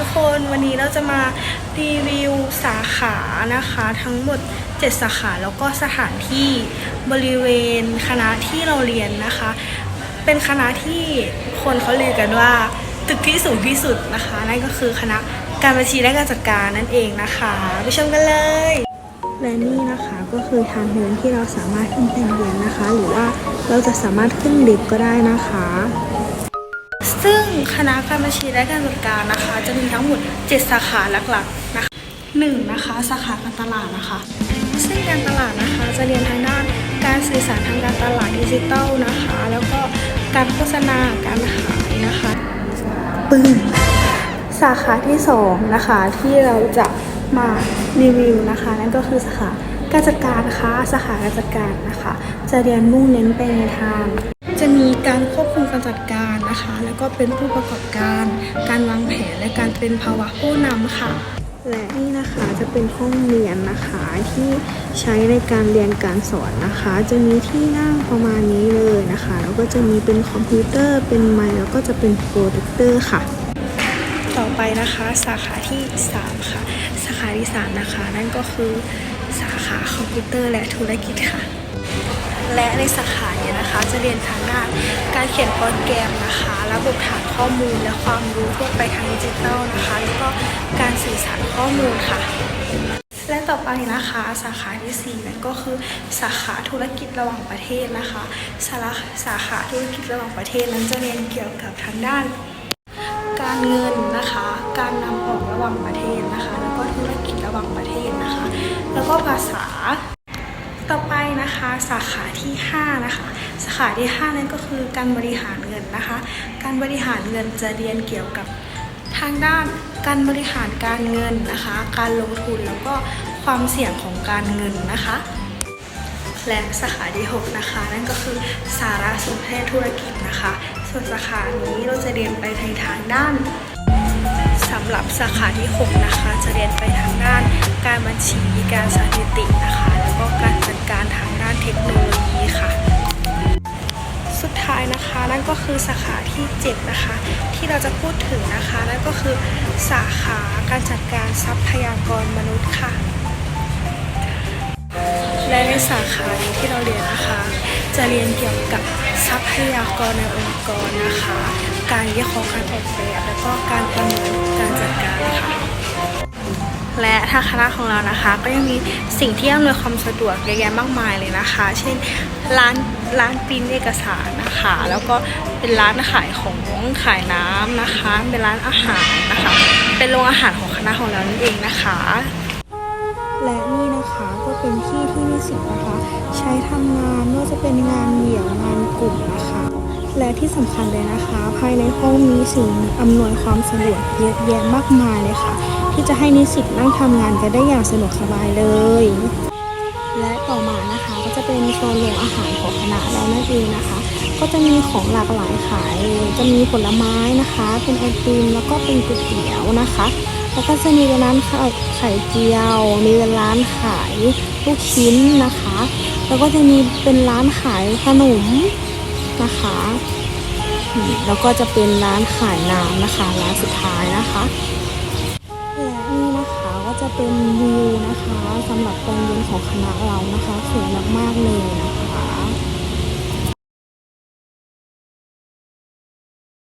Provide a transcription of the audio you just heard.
ทุกคนวันนี้เราจะมารีวิวสาขานะคะ ทั้งหมด 7 สาขาแล้วก็สถานที่บริเวณคณะที่เราเรียนนะคะ เป็นคณะที่คนเขาเรียกกันว่า ตึกที่สูงที่สุดนะคะนั่นก็คือคณะการบัญชีและการจัดการนั่นเองนะคะไปชมกันเลยและนี่นะคะก็คือทางเดินที่เราสามารถขึ้นไปเรียนนะคะ หรือว่าเราจะสามารถขึ้นลิฟต์ก็ได้นะคะ ซึ่งคณะการบัญชีและการจัดการนะคะ จะมีทั้งหมด 7 สาขาหลักๆนะคะหนึ่งนะคะสาขาการตลาดนะคะ ซึ่งการตลาดนะคะจะเรียนทางด้านการสื่อสารทางการตลาดดิจิทัลนะคะ แล้วก็การโฆษณาการขายนะคะปึ้งสาขาที่สองนะคะที่เราจะมารีวิวนะคะ นั่นก็คือสาขาการจัดการนะคะสาขาการจัดการนะคะ จะเรียนมุ่งเน้นไปในทาง จะมีการควบคุมการจัดการนะคะ แล้วก็เป็นผู้ประกอบการ การวางแผนและการเป็นภาวะผู้นำค่ะ และนี่นะคะจะเป็นห้องเรียนนะคะที่ใช้ในการเรียนการสอนนะคะ จะมีที่นั่งประมาณนี้เลยนะคะ แล้วก็จะมีเป็นคอมพิวเตอร์เป็นไมค์แล้วก็จะเป็นโปรเจคเตอร์ค่ะต่อไปนะคะสาขาที่ 3 ค่ะ สาขาที่ 3 นะคะ นั่นก็คือสาขาคอมพิวเตอร์และธุรกิจค่ะ และในสาขาเนี้นะคะ จะเรียนทางด้านการเขียนโปรแกรมนะคะ ระบบฐานข้อมูลและความรู้ทั่วไปทางดิจิทัลนะคะ แล้วก็การสื่อสารข้อมูลค่ะ และต่อไปนะคะสาขาที่4นั่นก็คือสาขาธุรกิจระหว่างประเทศนะคะสาขาสาขาธุรกิจระหว่างประเทศนั้นจะเรียนเกี่ยวกับทางด้าน การเงินนะคะ การนำออกระหว่างประเทศนะคะ แล้วก็ธุรกิจระหว่างประเทศนะคะ แล้วก็ภาษา นะคะ สาขาที่ 5 นะคะ สาขาที่ 5 นั่นก็คือการบริหารเงินนะคะ การบริหารเงินจะเรียนเกี่ยวกับทางด้านการบริหารการเงินนะคะ การลงทุนแล้วก็ความเสี่ยงของการเงินนะคะ และสาขาที่ 6 นะคะ นั่นก็คือสารสนเทศธุรกิจนะคะ ส่วนสาขานี้เราจะเรียนไปในทางด้านสำหรับสาขาที่ 6 นะคะ จะเรียนไปทางด้านการบัญชีการสถิตินะคะ แล้วก็การ เทคโนโลยีค่ะ สุดท้ายนะคะนั่นก็คือสาขาที่7นะคะที่เราจะพูดถึงนะคะนั่นก็คือสาขาการจัดการทรัพยากรมนุษย์ค่ะ และในสาขานี้ที่เราเรียนนะคะ จะเรียนเกี่ยวกับทรัพยากรในองค์กรนะคะ การวิเคราะห์การออกแบบแล้วก็การประเมินการจัดการค่ะ และทางคณะของเรานะคะ ก็ยังมีสิ่งที่อำนวยความสะดวกเยอะแยะมากมายเลยนะคะ เช่นร้านร้านปริ้นเอกสารนะคะ แล้วก็เป็นร้านขายของขายน้ำนะคะ เป็นร้านอาหารนะคะ เป็นโรงอาหารของคณะของเรานั่นเองนะคะ และนี่นะคะก็เป็นที่ที่นิสิตนะคะ ใช้ทำงานไม่ว่าจะเป็นงานเดี่ยวงานกลุ่มนะคะ และที่สำคัญเลยนะคะ ภายในห้องมีสิ่งอำนวยความสะดวกเยอะแยะมากมายเลยค่ะ ที่จะให้นิสิตนั่งทำงานกันได้อย่างสะดวกสบายเลย และต่อมานะคะก็จะเป็นโซนโรงอาหารของคณะเรานั่นเองนะคะ ก็จะมีของหลากหลายขายเลยจะมีผลไม้นะคะ เป็นไอติมแล้วก็เป็นก๋วยเตี๋ยวนะคะแล้วก็จะมีร้านข้าวไข่เจียว มีร้านขายลูกชิ้นนะคะ แล้วก็จะมีเป็นร้านขายขนมนะคะ แล้วก็จะเป็นร้านขายน้ำนะคะ ร้านสุดท้ายนะคะ จะเป็นวิวนะคะสำหรับตรงบนของคณะเรานะคะ สวยมากๆเลยนะคะ